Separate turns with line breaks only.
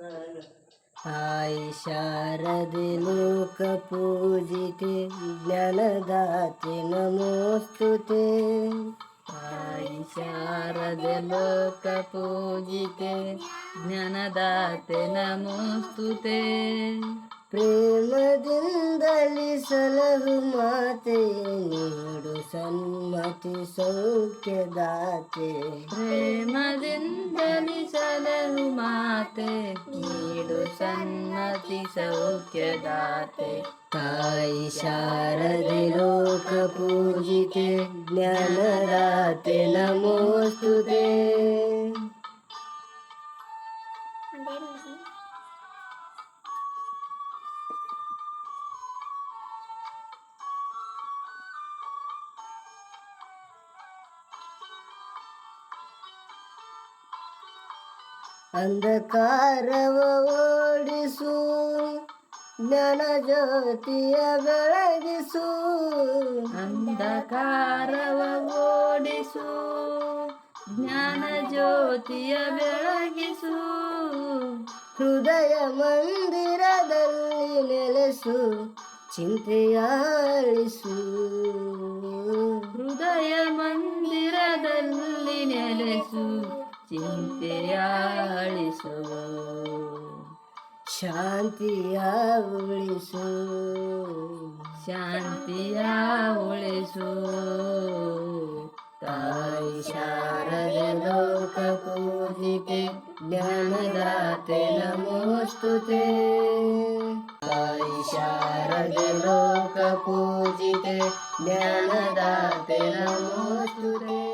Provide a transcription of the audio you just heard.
ತಾಯಿ ಶಾರದೆ ಲೋಕ ಪೂಜಿತೆ, ಜ್ಞಾನದಾತೆ ನಮೋಸ್ತುತೆ.
ತಾಯಿ ಶಾರದೆ ಲೋಕ ಪೂಜಿತೆ, ಜ್ಞಾನದಾತೆ ನಮೋಸ್ತುತೆ.
ಪ್ರೇಮದಿಂದಲಿ ಸಲಹು ಮಾತೆ, ನೀಡು ಸನ್ಮತಿ ಸೌಖ್ಯದಾತೆ.
ಪ್ರೇಮದಿಂದಲಿ ಸಲಹು ಮಾತೆ ನೀಡು ಸನ್ನತಿ ಸೌಖ್ಯದಾತೆ
ತಾಯಿ ಶಾರದೆ ಲೋಕ ಪೂಜಿತೆ ಜ್ಞಾನದಾತೆ ನಮೋಸ್ತುತೆ ಅಂಧಕಾರವ ಓಡಿಸು ಜ್ಞಾನ ಜ್ಯೋತಿಯ ಬೆಳಗಿಸು.
ಅಂಧಕಾರವ ಓಡಿಸು ಜ್ಞಾನ ಜ್ಯೋತಿಯ ಬೆಳಗಿಸು.
ಹೃದಯ ಮಂದಿರದಲ್ಲಿ ನೆಲೆಸು ಚಿಂತೆಯಾಳಿಸು
ಹೃದಯ ಮಂದಿರದಲ್ಲಿ ನೆಲೆಸು. चिंतेयाळीसो.
शांती आवळीसो
शांती आवळीसो
ताई शारद लोक पूजिते ज्ञानदाते नमोस्तुते ताई शारद लोक पूजिते ज्ञानदाते नमोस्तुते